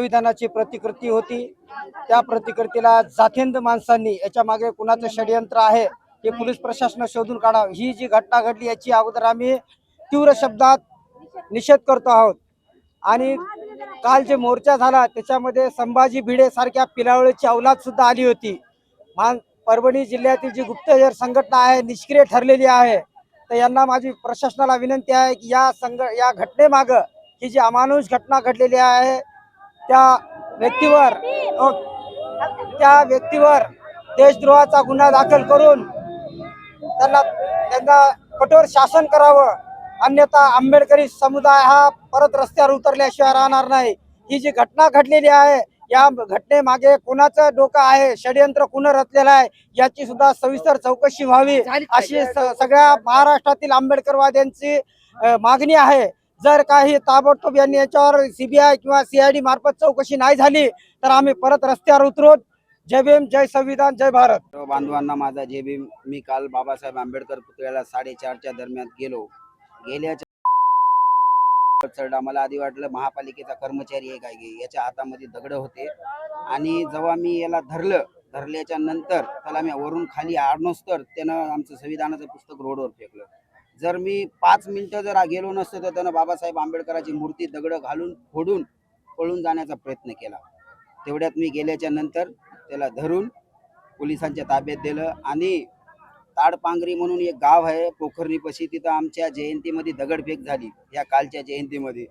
संविधानाची प्रतिकृती होती. त्या प्रतिकृतीला जाथेंद माणसांनी याच्या मागे कुणाचं षडयंत्र आहे हे पोलीस प्रशासन शोधून काढावं. ही जी घटना घडली याची अगोदर आम्ही तीव्र शब्दात निषेध करतो आहोत. आणि काल जे मोर्चा झाला त्याच्यामध्ये संभाजी भिडे सारख्या पिलावळीची अवलाद सुद्धा आली होती. मान परभणी जिल्ह्यातील जी गुप्तहेर संघटना आहे निष्क्रिय ठरलेली आहे तर यांना माझी प्रशासनाला विनंती आहे की या संघ या घटनेमागं ही जी अमानुष घटना घडलेली आहे त्या व्यक्तीवर त्या व्यक्तीवर देशद्रोहाचा गुन्हा दाखल करून त्यांना त्यांना कठोर शासन करावं. अन्यथा आंबेडकरी समुदाय हा परत रस्त्यावर उतरल्याशिवाय राहणार नाही. ही जी घटना घडलेली आहे या घटनेमागे कोणाचं डोकं आहे षडयंत्र कुण रचलेलं आहे याची सुद्धा सविस्तर चौकशी व्हावी अशी सगळ्या महाराष्ट्रातील आंबेडकरवाद्यांची मागणी आहे. जर काही ताबडतोब यांनी याच्यावर सीबीआय किंवा सीआयडी मार्फत चौकशी नाही झाली तर आम्ही परत रस्त्यावर उतरू जय भीम जय संविधान जय भारत. बांधवांना माझा जय भीम. मी काल बाबासाहेब आंबेडकर पुतळ्याला साडेचारच्या दरम्यान गेलो. गेल्याच्या मला आधी वाटलं महापालिकेचा कर्मचारी आहे काय की याच्या हातामध्ये दगड होते. आणि जेव्हा मी याला धरलं धरल्याच्या नंतर त्याला मी वरून खाली आडनोस्तर त्यानं आमचं संविधानाचं पुस्तक रोडवर फेकलं. जर मी पाच मिनिटं जर गेलो नसतो तर त्यानं बाबासाहेब आंबेडकराची मूर्ती दगड घालून फोडून पळून जाण्याचा प्रयत्न केला. तेवढ्यात मी गेल्याच्यानंतर त्याला धरून पोलिसांच्या ताब्यात दिलं आणि ताडपांगरी म्हणून एक गाव आहे पोखरणीपाशी. तिथं आमच्या जयंतीमध्ये दगडफेक झाली. या कालच्या जयंतीमध्ये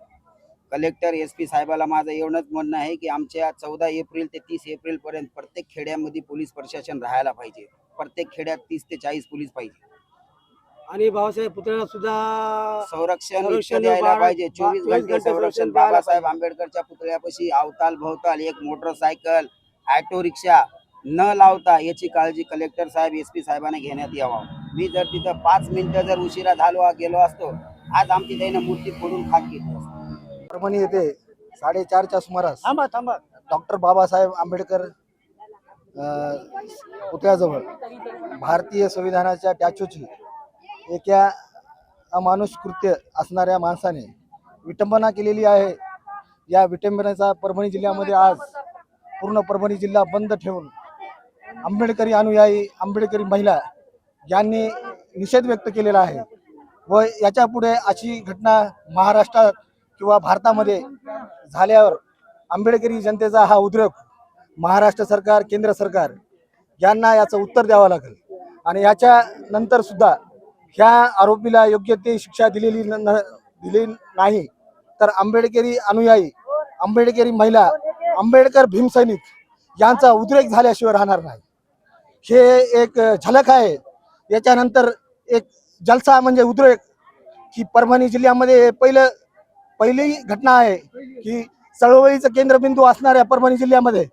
कलेक्टर एस पी साहेबाला माझं एवढंच म्हणणं आहे की आमच्या चौदा एप्रिल ते तीस एप्रिलपर्यंत प्रत्येक खेड्यामध्ये पोलीस प्रशासन राहायला पाहिजे. प्रत्येक खेड्यात तीस ते चाळीस पोलीस पाहिजे. आणि बाबासाहेब पुतळ्याला सुद्धा संरक्षण द्यायला पाहिजे. चोवीस चोवीस घंटे घंटे संरक्षण संरक्षण द्यायला बाबासाहेब आंबेडकरच्या पुतळ्यापाशी अवताल भवताल एक मोटरसायकल ऑटो रिक्षा न लावता याची काळजी कलेक्टर साहेब एस पी साहेबांनी घेण्यात यावा. मी जर तिथं पाच मिनिटं जर उशिरा झालो गेलो असतो आज आमची त्यानं मूर्ती फोडून खाक घेतली असती. परभणी येथे साडेचारच्या सुमारास थांबा थांबा. डॉक्टर बाबासाहेब आंबेडकर अ, पुतळ्याजवळ भारतीय संविधानाच्या टॅचूची एका अमानुष कृत्य असणाऱ्या माणसाने विटंबना केलेली आहे. या विटंबनेचा परभणी जिल्ह्यामध्ये आज पूर्ण परभणी जिल्हा बंद ठेवून आंबेडकरी अनुयायी आंबेडकरी महिला यांनी निषेध व्यक्त केलेला आहे व याच्यापुढे अशी घटना महाराष्ट्रात किंवा भारतामध्ये झाल्यावर आंबेडकरी जनतेचा हा उद्रेक महाराष्ट्र सरकार केंद्र सरकार यांना याचं उत्तर द्यावं लागेल. आणि याच्या नंतर सुद्धा ह्या आरोपीला योग्य ते शिक्षा दिलेली न दिली नाही. तर आंबेडकरी अनुयायी आंबेडकरी महिला आंबेडकर भीमसैनिक यांचा उद्रेक झाल्याशिवाय राहणार नाही. हे एक झलक आहे. याच्यानंतर एक जलसा म्हणजे उद्रेक की परभणी जिल्ह्यामध्ये पहिलं पहिली घटना आहे की चळवळीचं केंद्रबिंदू असणाऱ्या परभणी जिल्ह्यामध्ये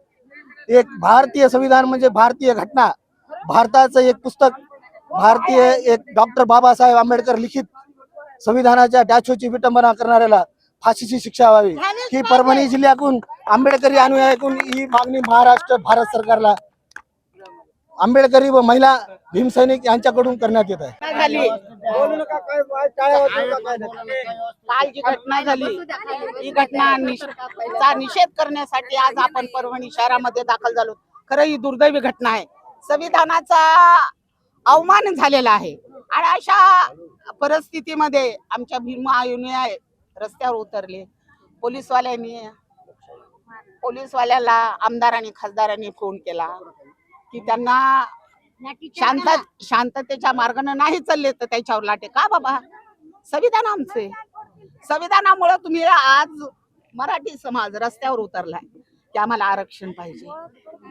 एक भारतीय संविधान म्हणजे भारतीय घटना भारताचं एक पुस्तक भारतीय एक डॉक्टर बाबासाहेब आंबेडकर लिखित संविधानाच्या डॅचोची विटंबना करणाऱ्याला फाशीची शिक्षा व्हावी. ही परभणी जिल्ह्यातून आंबेडकरी अनुयायीकडून ही मागणी महाराष्ट्र भारत सरकारला आंबेडकरी व महिला भीमसैनिक यांच्याकडून करण्यात येत आहे. काल जी घटना झाली ही घटना चा निषेध करण्यासाठी आज आपण परभणी शहरामध्ये दाखल झालो. खरं ही दुर्दैवी घटना आहे. संविधानाचा अवमान झालेला आहे. आणि अशा परिस्थितीमध्ये आमच्या भीम अनुयायी रस्त्यावर उतरले. पोलीसवाल्यांनी पोलीसवाल्याला आमदारांनी खासदारांनी फोन केला की त्यांना शांत शांततेच्या मार्गाने नाही चालले तर त्याच्यावर लाटे का बाबा? संविधान आमचे संविधानामुळे तुम्ही आज मराठी समाज रस्त्यावर उतरलाय. की आम्हाला आरक्षण पाहिजे.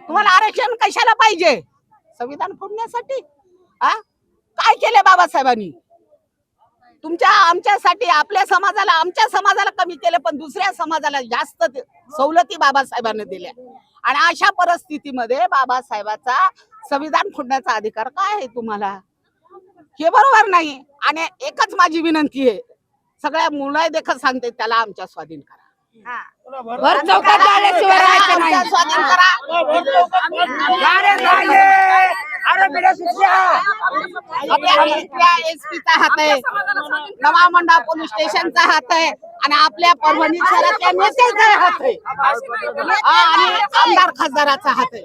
तुम्हाला आरक्षण कशाला पाहिजे? संविधान फोडण्यासाठी. हा? काय केले बाबासाहेबांनी? तुमच्या आमच्यासाठी आपल्या समाजाला आमच्या समाजाला कमी केलं पण दुसऱ्या समाजाला जास्त सवलती बाबासाहेबांनी दिल्या. आणि अशा परिस्थितीमध्ये बाबासाहेबाचा संविधान फोडण्याचा अधिकार काय आहे तुम्हाला? हे बरोबर नाही. आणि एकच माझी विनंती आहे. सगळ्या मुलं देखत सांगते त्याला आमच्या स्वाधीन करा. भर चौकात स्वाधीन करा एसपीचा हात आहे. नवा मंडा पोलीस स्टेशनचा हात आहे. आणि आपल्या परभणी शहरातल्या नेत्याचा हात आहे. हा, आणि आमदार खासदाराचा हात आहे.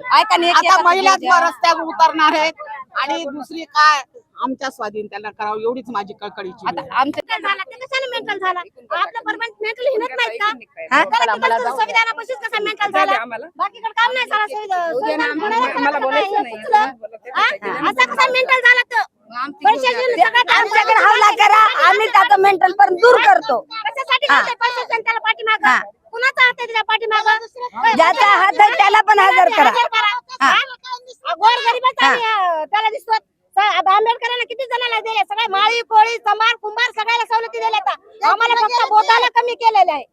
आता महिलाच रस्त्यावर उतरणार आहेत. आणि दुसरी काय? आमच्या स्वाधीन त्यांना करावं एवढीच माझी कळकळीची आता मेंटल झाला ते कशाने मेंटल झाला? आपलं परमनंट मेंटल हिनत नाहीत का? हा? त्याला तिकडचं संविधानापाशीच कसा मेंटल झाला? बाकीकडे काम नाही झाला संविधान संविधान कोणाला करायचं काय? सुचलं? हा? असा कसा मेंटल झाला तर? प्रशासन सगळं आमच्याकडे हल्ला करा. आम्ही त्याचा मेंटल पण दूर करतो. कशासाठी प्रशासन त्याला पाठीमाग. हा. कुणाचा हात आहे त्याच्या पाठीमाग? ज्याचा हात आहे त्याला पण हजर करा. हा. गोर आणि, अं, त्याला दिसतो आंबेडकरांना किती जणांना दिले? सगळे माळी कोळी चमार कुंभार सगळ्याला सवलती दिल्या आम्हाला फक्त बोटाला कमी केलेलं आहे.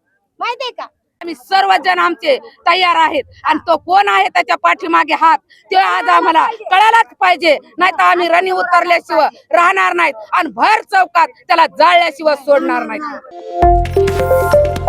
माहितीये का? आम्ही सर्वजण आमचे तयार आहेत. आणि तो कोण आहे त्याच्या पाठीमागे हात ते आज आम्हाला कळायलाच पाहिजे. नाही तर आम्ही रणी उतरल्याशिवाय राहणार नाहीत. आणि भर चौकात त्याला जाळल्याशिवाय सोडणार नाहीत.